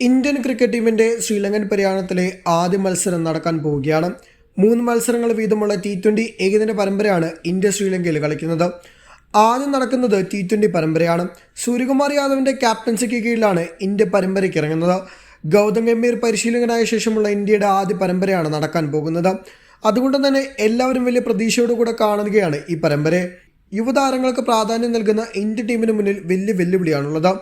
Indian cricket ടീമിന്റെ ശ്രീലങ്കൻ പര്യടനത്തിലെ ആദ്യ മത്സരം നടക്കാൻ പോവുകയാണ്. മൂന്ന് മത്സരങ്ങൾ വീതമുള്ള ടി ട്വന്റി ഏകദിന പരമ്പരയാണ് ഇന്ത്യ ശ്രീലങ്കയിൽ കളിക്കുന്നത്. ആദ്യം നടക്കുന്നത് ടി ട്വന്റി പരമ്പരയാണ്. സൂര്യകുമാർ യാദവിന്റെ ക്യാപ്റ്റൻസിക്ക് കീഴിലാണ് ഇന്ത്യ പരമ്പരയ്ക്ക് ഇറങ്ങുന്നത്. ഗൗതം ഗംഭീർ പരിശീലകനായ ശേഷമുള്ള ഇന്ത്യയുടെ ആദ്യ പരമ്പരയാണ് നടക്കാൻ പോകുന്നത്. അതുകൊണ്ട് തന്നെ എല്ലാവരും വലിയ പ്രതീക്ഷയോടുകൂടെ കാണുകയാണ് ഈ പരമ്പര. യുവതാരങ്ങൾക്ക് പ്രാധാന്യം നൽകുന്ന ഇന്ത്യ ടീമിന് മുന്നിൽ വലിയ വെല്ലുവിളിയാണുള്ളത്.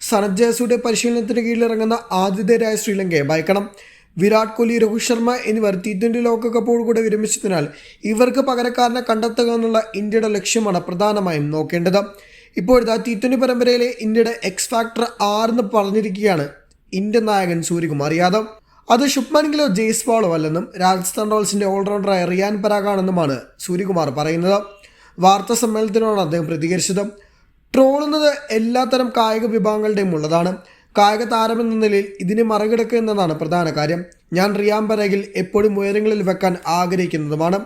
സനത് ജയസൂടെ പരിശീലനത്തിന് കീഴിലിറങ്ങുന്ന ആതിഥേയരായ ശ്രീലങ്കയെ ഭയക്കണം. വിരാട് കോഹ്ലി രോഹിത് ശർമ്മ എന്നിവർ ടി ട്വന്റി ലോകകപ്പോടുകൂടെ വിരമിച്ചതിനാൽ ഇവർക്ക് പകരക്കാരനെ കണ്ടെത്തുക എന്നുള്ള ഇന്ത്യയുടെ ലക്ഷ്യമാണ് പ്രധാനമായും നോക്കേണ്ടത്. ഇപ്പോഴത്തെ ടി ട്വന്റി പരമ്പരയിലെ ഇന്ത്യയുടെ എക്സ് ഫാക്ടർ ആറെന്ന് പറഞ്ഞിരിക്കുകയാണ് ഇന്ത്യൻ നായകൻ സൂര്യകുമാർ യാദവ്. അത് ശുഭ്മാൻ ഗിലോ ജെയ്സ്വാളോ അല്ലെന്നും രാജസ്ഥാൻ റോയൽസിന്റെ ഓൾറൗണ്ടറായ റിയാൻ പരാഗാണെന്നുമാണ് സൂര്യകുമാർ പറയുന്നത്. വാർത്താ സമ്മേളനത്തിനോട് അദ്ദേഹം പ്രതികരിച്ചത്. ട്രോളുന്നത് എല്ലാത്തരം കായിക വിഭാഗങ്ങളുടെയും ഉള്ളതാണ്. കായിക താരമെന്ന നിലയിൽ ഇതിനെ മറികടക്കുക എന്നതാണ് പ്രധാന കാര്യം. ഞാൻ റിയാൻ എപ്പോഴും ഉയരങ്ങളിൽ വെക്കാൻ ആഗ്രഹിക്കുന്നതുമാണ്.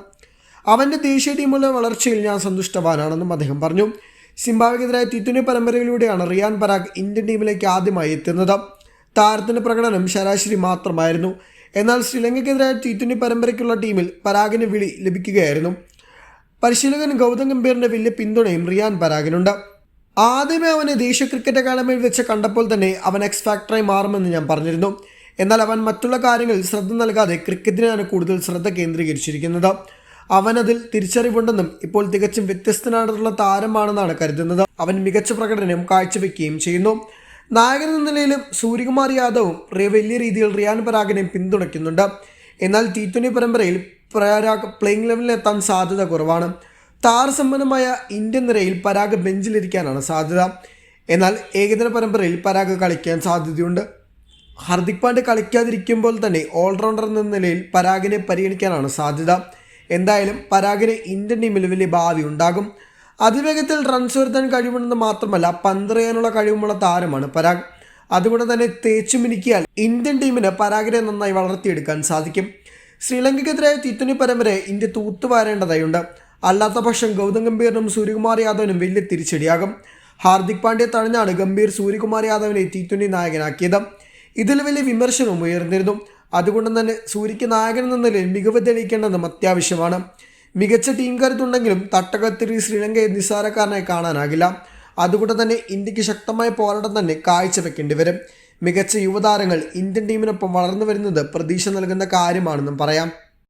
അവന്റെ ദേശീയ ടീമുള്ള വളർച്ചയിൽ ഞാൻ സന്തുഷ്ടവാനാണെന്നും അദ്ദേഹം പറഞ്ഞു. സിംബാബ്വെക്കെതിരായ ടി ട്വന്റി പരമ്പരയിലൂടെയാണ് റിയാൻ പരാഗ് ഇന്ത്യൻ ടീമിലേക്ക് ആദ്യമായി എത്തുന്നത്. താരത്തിന്റെ പ്രകടനം ശരാശരി മാത്രമായിരുന്നു. എന്നാൽ ശ്രീലങ്കയ്ക്കെതിരായ ടി പരമ്പരയ്ക്കുള്ള ടീമിൽ പരാഗിന് വിളി ലഭിക്കുകയായിരുന്നു. പരിശീലകൻ ഗൗതം ഗംഭീറിന്റെ വലിയ പിന്തുണയും റിയാൻ പരാഗിനുണ്ട്. ആദ്യമേ അവന് ദേശീയ ക്രിക്കറ്റ് അക്കാദമിയിൽ വെച്ച് കണ്ടപ്പോൾ തന്നെ അവൻ എക്സ് ഫാക്ടറായി മാറുമെന്ന് ഞാൻ പറഞ്ഞിരുന്നു. എന്നാൽ അവൻ മറ്റുള്ള കാര്യങ്ങളിൽ ശ്രദ്ധ നൽകാതെ ക്രിക്കറ്റിനാണ് കൂടുതൽ ശ്രദ്ധ കേന്ദ്രീകരിച്ചിരിക്കുന്നത്. അവനതിൽ തിരിച്ചറിവുണ്ടെന്നും ഇപ്പോൾ തികച്ചും വ്യത്യസ്തനായിട്ടുള്ള താരമാണെന്നാണ് കരുതുന്നത്. അവൻ മികച്ച പ്രകടനം കാഴ്ചവെക്കുകയും ചെയ്യുന്നു. നായകൻ എന്ന നിലയിലും സൂര്യകുമാർ യാദവും വലിയ രീതിയിൽ റിയാൻ പരാഗിനെ പിന്തുണയ്ക്കുന്നുണ്ട്. എന്നാൽ ടി ട്വന്റി പരമ്പരയിൽ പ്രയാഗ് പ്ലേയിങ് ലെവലിൽ എത്താൻ സാധ്യത കുറവാണ്. താരസമ്പന്നമായ ഇന്ത്യൻ നിരയിൽ പരാഗ് ബെഞ്ചിലിരിക്കാനാണ് സാധ്യത. എന്നാൽ ഏകദിന പരമ്പരയിൽ പരാഗ് കളിക്കാൻ സാധ്യതയുണ്ട്. ഹർദിക് പാണ്ഡ്യ കളിക്കാതിരിക്കുമ്പോൾ തന്നെ ഓൾറൗണ്ടർ എന്ന നിലയിൽ പരാഗിനെ പരിഗണിക്കാനാണ് സാധ്യത. എന്തായാലും പരാഗിന് ഇന്ത്യൻ ടീമിൽ വലിയ ഭാവി ഉണ്ടാകും. അതിവേഗത്തിൽ റൺസ് വരുത്താൻ കഴിവുണ്ടെന്ന് മാത്രമല്ല പന്തെറിയാനുള്ള കഴിവുമുള്ള താരമാണ് പരാഗ്. അതുകൊണ്ട് തന്നെ തേച്ചു മിനുക്കിയാൽ ഇന്ത്യൻ ടീമിന് പരാഗിനെ നന്നായി വളർത്തിയെടുക്കാൻ സാധിക്കും. ശ്രീലങ്കയ്ക്കെതിരായ ടിറ്റനി പരമ്പരയെ ഇന്ത്യ തൂത്തുവാരേണ്ടതായുണ്ട്. അല്ലാത്ത പക്ഷം ഗൗതം ഗംഭീറിനും സൂര്യകുമാർ യാദവിനും വലിയ തിരിച്ചടിയാകും. ഹാർദിക് പാണ്ഡ്യ തഴഞ്ഞാണ് ഗംഭീർ സൂര്യകുമാർ യാദവിനെ ടി ട്വന്റി നായകനാക്കിയത്. ഇതിൽ വലിയ വിമർശനവും ഉയർന്നിരുന്നു. അതുകൊണ്ട് തന്നെ സൂര്യക്ക് നായകൻ എന്ന നിലയിൽ മികവ് തെളിയിക്കേണ്ടതും അത്യാവശ്യമാണ്. മികച്ച ടീം കരുത്തുണ്ടെങ്കിലും തട്ടകത്തിരി ശ്രീലങ്കയെ നിസ്സാരക്കാരനായി കാണാനാകില്ല. അതുകൊണ്ട് തന്നെ ഇന്ത്യയ്ക്ക് ശക്തമായ പോരാട്ടം തന്നെ കാഴ്ചവെക്കേണ്ടി വരും. മികച്ച യുവതാരങ്ങൾ ഇന്ത്യൻ ടീമിനൊപ്പം വളർന്നു വരുന്നത് പ്രതീക്ഷ നൽകുന്ന കാര്യമാണെന്നും പറയാം.